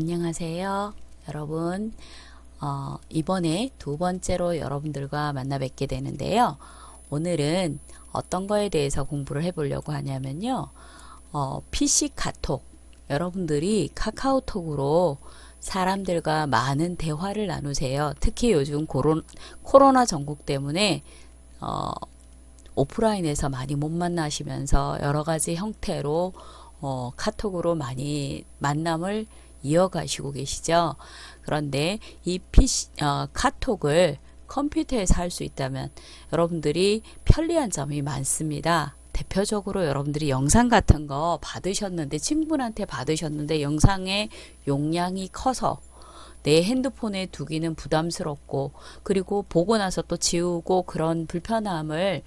안녕하세요. 여러분, 어, 이번에 두 번째로 여러분들과 만나 뵙게 되는데요. 오늘은 어떤 거에 대해서 공부를 해보려고 하냐면요. 어, PC 카톡. 여러분들이 카카오톡으로 사람들과 많은 대화를 나누세요. 특히 요즘 코로, 코로나 전국 때문에 어, 오프라인에서 많이 못 만나시면서 여러 가지 형태로 어, 카톡으로 많이 만남을 이어가시고 계시죠. 그런데 이 PC, 어, 카톡을 컴퓨터에서 할 수 있다면 여러분들이 편리한 점이 많습니다. 대표적으로 여러분들이 영상 같은 거 받으셨는데 친구분한테 받으셨는데 영상의 용량이 커서 내 핸드폰에 두기는 부담스럽고 그리고 보고 나서 또 지우고 그런 불편함을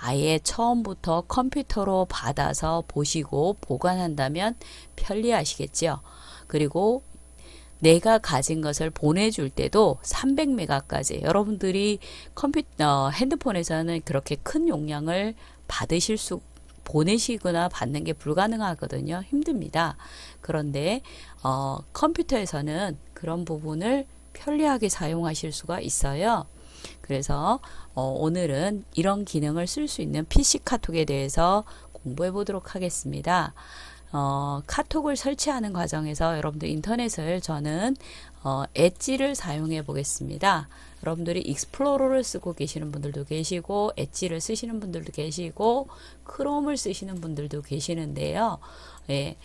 아예 처음부터 컴퓨터로 받아서 보시고 보관한다면 편리하시겠죠. 그리고 내가 가진 것을 보내줄 때도 300메가까지 여러분들이 컴퓨터 핸드폰에서는 그렇게 큰 용량을 받으실 수 보내시거나 받는 게 불가능하거든요. 힘듭니다. 그런데 어, 컴퓨터에서는 그런 부분을 편리하게 사용하실 수가 있어요. 그래서 어, 오늘은 이런 기능을 쓸 수 있는 PC 카톡에 대해서 공부해 보도록 하겠습니다. 어, 카톡을 설치하는 과정에서 여러분들 인터넷을 저는 어, 엣지를 사용해 보겠습니다. 여러분들이 익스플로러를 쓰고 계시는 분들도 계시고 엣지를 쓰시는 분들도 계시고 크롬을 쓰시는 분들도 계시는데요. 예,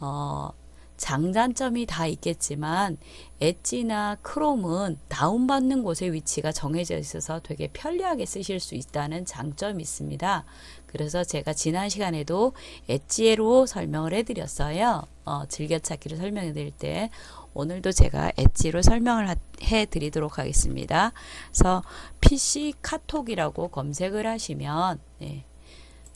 어, 장단점이 다 있겠지만 엣지나 크롬은 다운받는 곳의 위치가 정해져 있어서 되게 편리하게 쓰실 수 있다는 장점이 있습니다. 그래서 제가 지난 시간에도 엣지로 설명을 해드렸어요. 어, 즐겨찾기를 설명해 드릴 때 오늘도 제가 엣지로 설명을 하, 해 드리도록 하겠습니다. 그래서 PC 카톡이라고 검색을 하시면 네,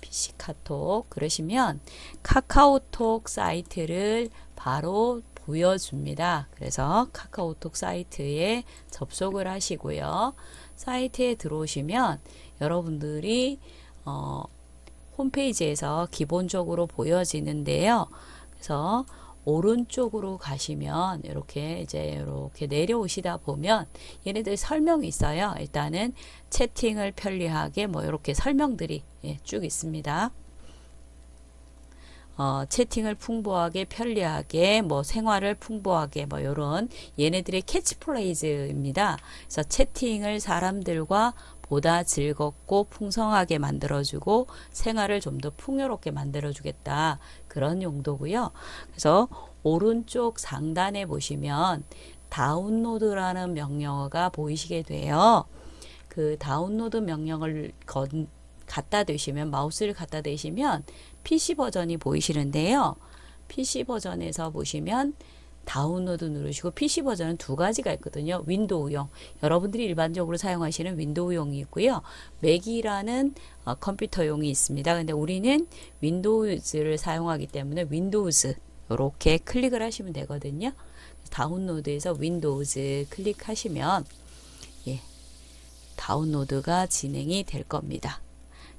PC 카톡 그러시면 카카오톡 사이트를 바로 보여줍니다. 그래서 카카오톡 사이트에 접속을 하시고요. 사이트에 들어오시면 여러분들이 어, 홈페이지에서 기본적으로 보여지는데요. 그래서 오른쪽으로 가시면 이렇게 이제 이렇게 내려오시다 보면 얘네들 설명이 있어요. 일단은 채팅을 편리하게 뭐 이렇게 설명들이 예, 쭉 있습니다. 어, 채팅을 풍부하게 편리하게 뭐 생활을 풍부하게 뭐 요런 얘네들의 캐치프레이즈입니다. 그래서 채팅을 사람들과 보다 즐겁고 풍성하게 만들어주고 생활을 좀 더 풍요롭게 만들어주겠다 그런 용도고요. 그래서 오른쪽 상단에 보시면 다운로드라는 명령어가 보이시게 돼요. 그 다운로드 명령을 건, 갖다 대시면 마우스를 갖다 대시면 PC 버전이 보이시는데요. PC 버전에서 보시면 다운로드 누르시고 PC 버전은 두 가지가 있거든요. 윈도우용. 여러분들이 일반적으로 사용하시는 윈도우용이 있고요. 맥이라는 어, 컴퓨터용이 있습니다. 근데 우리는 윈도우즈를 사용하기 때문에 윈도우즈 이렇게 클릭을 하시면 되거든요. 다운로드에서 윈도우즈 클릭하시면 예, 다운로드가 진행이 될 겁니다.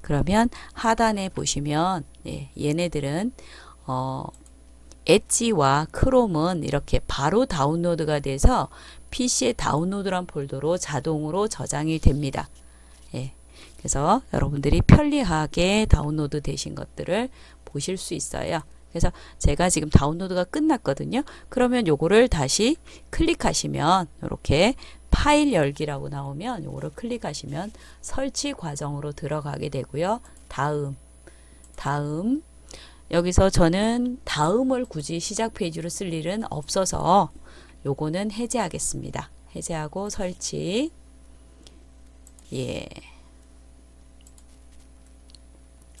그러면 하단에 보시면 예, 얘네들은 어, 엣지와 크롬은 이렇게 바로 다운로드가 돼서 PC에 다운로드란 폴더로 자동으로 저장이 됩니다. 예. 그래서 여러분들이 편리하게 다운로드 되신 것들을 보실 수 있어요. 그래서 제가 지금 다운로드가 끝났거든요. 그러면 요거를 다시 클릭하시면 이렇게 파일 열기라고 나오면 요거를 클릭하시면 설치 과정으로 들어가게 되고요. 다음, 다음, 여기서 저는 다음을 굳이 시작 페이지로 쓸 일은 없어서 요거는 해제하겠습니다. 해제하고 설치. 예.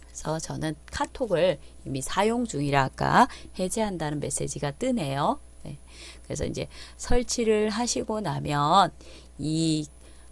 그래서 저는 카톡을 이미 사용 중이라 아까 해제한다는 메시지가 뜨네요. 네. 그래서 이제 설치를 하시고 나면 이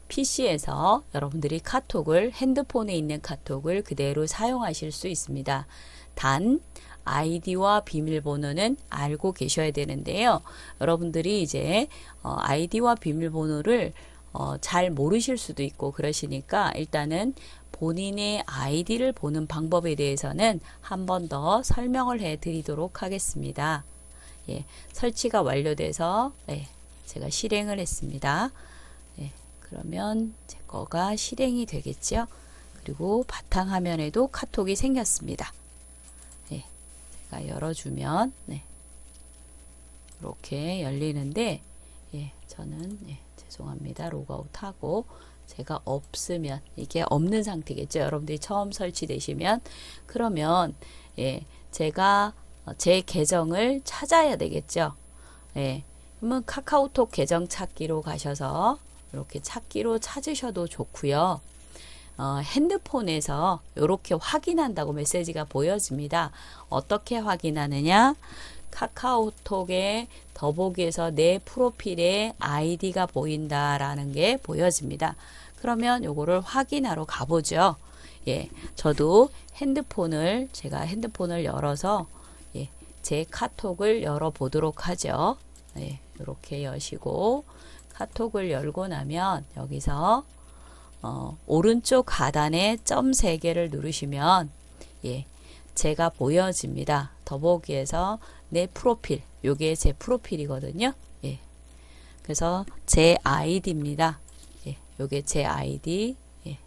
PC에서 여러분들이 카톡을 핸드폰에 있는 카톡을 그대로 사용하실 수 있습니다. 단 아이디와 비밀번호는 알고 계셔야 되는데요. 여러분들이 이제 어, 아이디와 비밀번호를 어, 잘 모르실 수도 있고 그러시니까 일단은 본인의 아이디를 보는 방법에 대해서는 한 번 더 설명을 해 드리도록 하겠습니다. 예, 설치가 완료돼서 예, 제가 실행을 했습니다. 예, 그러면 제 거가 실행이 되겠죠. 그리고 바탕 화면에도 카톡이 생겼습니다. 예, 제가 열어주면 네, 이렇게 열리는데 예, 저는 예, 죄송합니다. 로그아웃하고 제가 없으면 이게 없는 상태겠죠. 여러분들이 처음 설치되시면 그러면 예, 제가 어, 제 계정을 찾아야 되겠죠. 예. 그러면 카카오톡 계정 찾기로 가셔서 이렇게 찾기로 찾으셔도 좋고요. 어, 핸드폰에서 이렇게 확인한다고 메시지가 보여집니다. 어떻게 확인하느냐? 카카오톡의 더보기에서 내 프로필에 아이디가 보인다라는 게 보여집니다. 그러면 요거를 확인하러 가보죠. 예, 저도 핸드폰을 제가 핸드폰을 열어서 예, 제 카톡을 열어 보도록 하죠. 예, 이렇게 여시고 카톡을 열고 나면 여기서 어, 오른쪽 하단에 점세 개를 누르시면 예, 제가 보여집니다. 더보기에서 내 프로필, 요게 제 프로필이거든요. 예. 그래서 제 아이디입니다. 예, 요게 제 아이디. 예.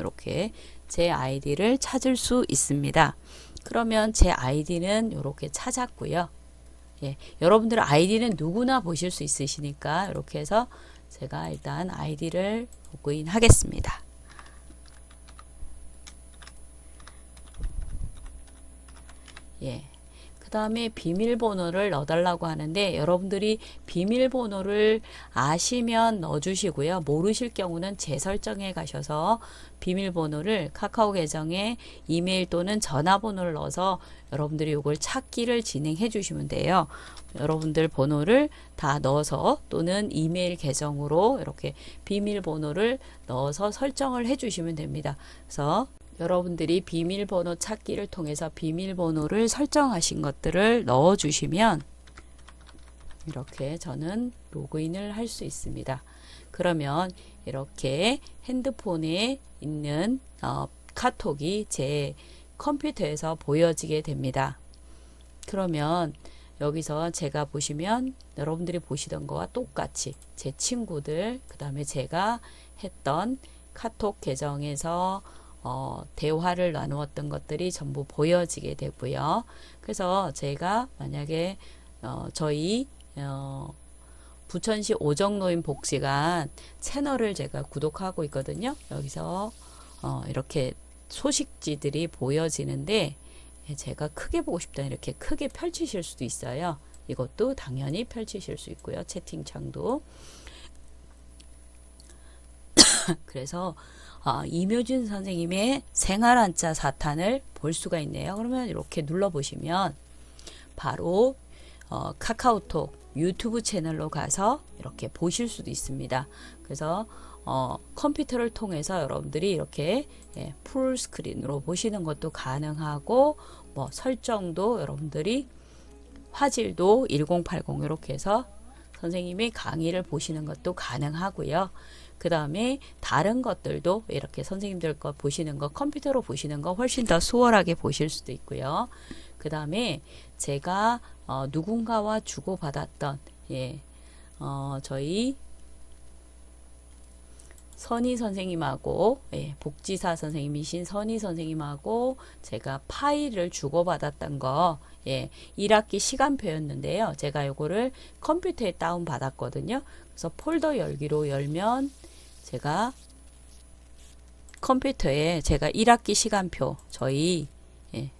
이렇게 제 아이디를 찾을 수 있습니다. 그러면 제 아이디는 이렇게 찾았고요. 예, 여러분들 아이디는 누구나 보실 수 있으시니까 이렇게 해서 제가 일단 아이디를 로그인 하겠습니다. 예. 그 다음에 비밀번호를 넣어달라고 하는데 여러분들이 비밀번호를 아시면 넣어주시고요. 모르실 경우는 재설정에 가셔서 비밀번호를 카카오 계정에 이메일 또는 전화번호를 넣어서 여러분들이 이걸 찾기를 진행해 주시면 돼요. 여러분들 번호를 다 넣어서 또는 이메일 계정으로 이렇게 비밀번호를 넣어서 설정을 해 주시면 됩니다. 그래서 여러분들이 비밀번호 찾기를 통해서 비밀번호를 설정하신 것들을 넣어 주시면 이렇게 저는 로그인을 할 수 있습니다. 그러면 이렇게 핸드폰에 있는 어, 카톡이 제 컴퓨터에서 보여지게 됩니다. 그러면 여기서 제가 보시면 여러분들이 보시던 거와 똑같이 제 친구들 그 다음에 제가 했던 카톡 계정에서 어, 대화를 나누었던 것들이 전부 보여지게 되고요. 그래서 제가 만약에 어, 저희 어, 부천시 오정노인 복지관 채널을 제가 구독하고 있거든요. 여기서 어, 이렇게 소식지들이 보여지는데 예, 제가 크게 보고 싶다 이렇게 크게 펼치실 수도 있어요. 이것도 당연히 펼치실 수 있고요. 채팅창도. 그래서 어, 이묘준 선생님의 생활한자 사탄을 볼 수가 있네요. 그러면 이렇게 눌러보시면 바로 어, 카카오톡 유튜브 채널로 가서 이렇게 보실 수도 있습니다. 그래서 어, 컴퓨터를 통해서 여러분들이 이렇게 예, 풀 스크린으로 보시는 것도 가능하고 뭐 설정도 여러분들이 화질도 1080 이렇게 해서 선생님의 강의를 보시는 것도 가능하고요. 그 다음에 다른 것들도 이렇게 선생님들 거 보시는 거 컴퓨터로 보시는 거 훨씬 더 수월하게 보실 수도 있고요. 그 다음에 제가 어, 누군가와 주고받았던 예, 어, 저희 선희 선생님하고 예, 복지사 선생님이신 선희 선생님하고 제가 파일을 주고받았던 거 예, 1학기 시간표였는데요. 제가 요거를 컴퓨터에 다운 받았거든요. 그래서 폴더 열기로 열면 제가 컴퓨터에 제가 1학기 시간표 저희 예,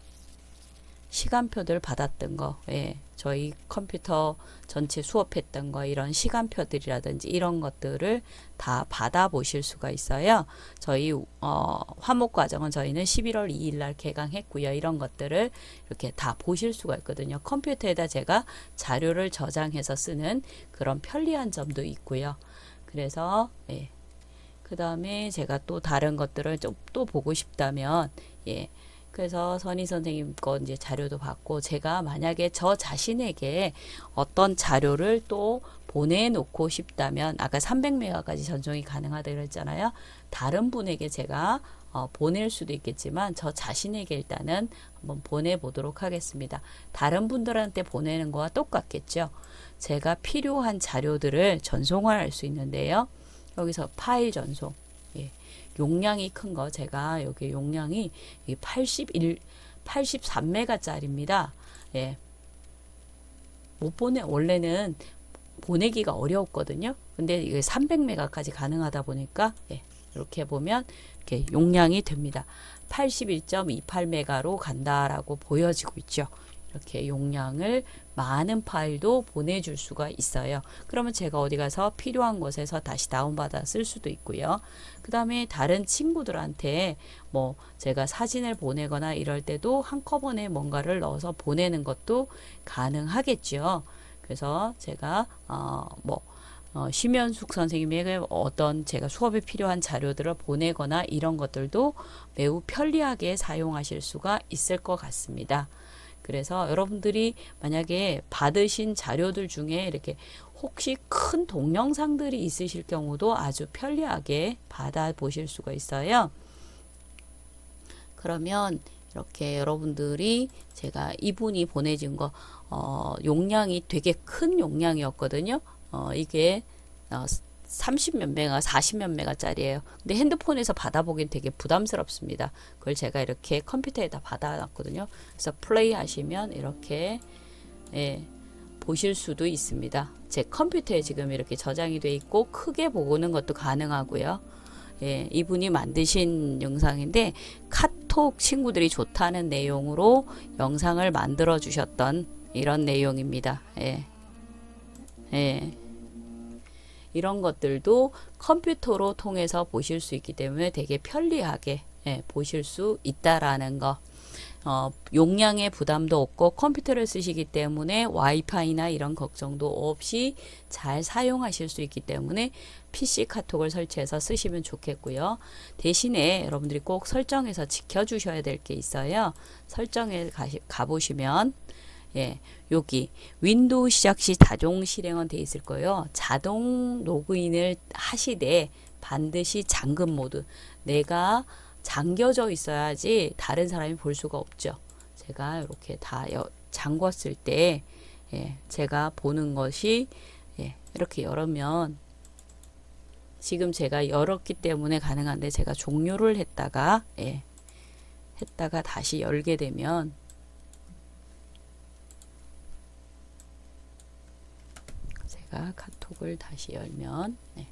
시간표들 받았던 거 예, 저희 컴퓨터 전체 수업했던 거 이런 시간표들이라든지 이런 것들을 다 받아 보실 수가 있어요. 저희 어, 화목 과정은 저희는 11월 2일 날 개강했고요. 이런 것들을 이렇게 다 보실 수가 있거든요. 컴퓨터에다 제가 자료를 저장해서 쓰는 그런 편리한 점도 있고요. 그래서 예, 그 다음에 제가 또 다른 것들을 좀 또 보고 싶다면, 예. 그래서 선희 선생님 거 이제 자료도 받고 제가 만약에 저 자신에게 어떤 자료를 또 보내놓고 싶다면 아까 300메가까지 전송이 가능하다 그랬잖아요. 다른 분에게 제가 어, 보낼 수도 있겠지만 저 자신에게 일단은 한번 보내보도록 하겠습니다. 다른 분들한테 보내는 거와 똑같겠죠. 제가 필요한 자료들을 전송할 수 있는데요. 여기서 파일 전송. 예. 용량이 큰 거 제가 여기 용량이 81 83메가짜리입니다. 예. 못 보내 원래는 보내기가 어려웠거든요. 근데 이게 300메가까지 가능하다 보니까 예. 이렇게 보면 이렇게 용량이 됩니다. 81.28메가로 간다라고 보여지고 있죠. 이렇게 용량을 많은 파일도 보내줄 수가 있어요. 그러면 제가 어디 가서 필요한 곳에서 다시 다운받아 쓸 수도 있고요. 그 다음에 다른 친구들한테 뭐 제가 사진을 보내거나 이럴 때도 한꺼번에 뭔가를 넣어서 보내는 것도 가능하겠죠. 그래서 제가 어뭐 어, 심연숙 선생님에게 어떤 제가 수업에 필요한 자료들을 보내거나 이런 것들도 매우 편리하게 사용하실 수가 있을 것 같습니다. 그래서 여러분들이 만약에 받으신 자료들 중에 이렇게 혹시 큰 동영상들이 있으실 경우도 아주 편리하게 받아 보실 수가 있어요. 그러면 이렇게 여러분들이 제가 이분이 보내준 거 어, 용량이 되게 큰 용량이었거든요. 어, 이게 어, 30 몇 메가, 40 몇 메가짜리예요. 근데 핸드폰에서 받아보긴 되게 부담스럽습니다. 그걸 제가 이렇게 컴퓨터에다 받아놨거든요. 그래서 플레이 하시면 이렇게 예, 보실 수도 있습니다. 제 컴퓨터에 지금 이렇게 저장이 돼 있고 크게 보는 것도 가능하고요. 예, 이분이 만드신 영상인데 카톡 친구들이 좋다는 내용으로 영상을 만들어 주셨던 이런 내용입니다. 예. 예. 이런 것들도 컴퓨터로 통해서 보실 수 있기 때문에 되게 편리하게 예, 보실 수 있다라는 거. 어, 용량의 부담도 없고 컴퓨터를 쓰시기 때문에 와이파이나 이런 걱정도 없이 잘 사용하실 수 있기 때문에 PC 카톡을 설치해서 쓰시면 좋겠고요. 대신에 여러분들이 꼭 설정해서 지켜주셔야 될 게 있어요. 설정에 가시, 가보시면 예, 여기 윈도우 시작 시 자동 실행은 돼 있을 거예요. 자동 로그인을 하시되 반드시 잠금 모드. 내가 잠겨져 있어야지 다른 사람이 볼 수가 없죠. 제가 이렇게 다 여, 잠궜을 때 예, 제가 보는 것이 예, 이렇게 열으면 지금 제가 열었기 때문에 가능한데 제가 종료를 했다가 예, 했다가 다시 열게 되면 제가 카톡을 다시 열면 네.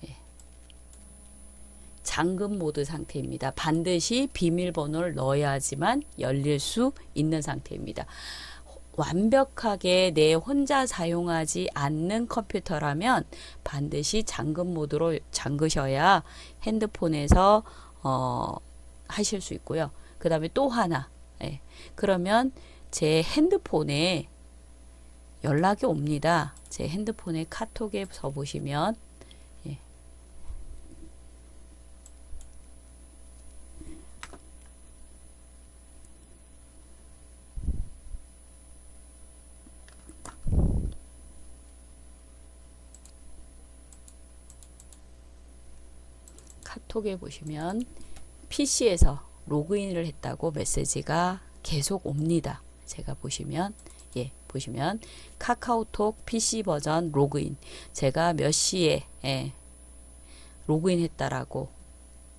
네. 잠금 모드 상태입니다. 반드시 비밀번호를 넣어야지만 열릴 수 있는 상태입니다. 완벽하게 내 혼자 사용하지 않는 컴퓨터라면 반드시 잠금 모드로 잠그셔야 핸드폰에서 어, 하실 수 있고요. 그 다음에 또 하나 예. 그러면 제 핸드폰에 연락이 옵니다. 제 핸드폰에 카톡에서 보시면 예. 카톡에 보시면 PC에서 로그인을 했다고 메시지가 계속 옵니다. 제가 보시면 예, 보시면 카카오톡 PC 버전 로그인 제가 몇 시에 예, 로그인 했다라고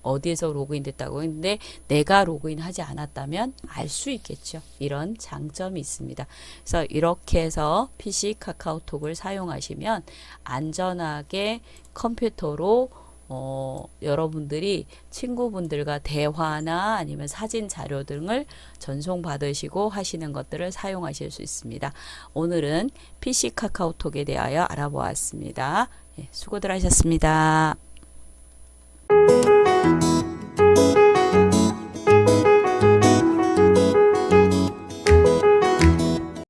어디에서 로그인 됐다고 했는데 내가 로그인 하지 않았다면 알 수 있겠죠. 이런 장점이 있습니다. 그래서 이렇게 해서 PC 카카오톡을 사용하시면 안전하게 컴퓨터로 어, 여러분들이 친구분들과 대화나 아니면 사진 자료 등을 전송 받으시고 하시는 것들을 사용하실 수 있습니다. 오늘은 PC 카카오톡에 대하여 알아보았습니다. 예, 수고들 하셨습니다.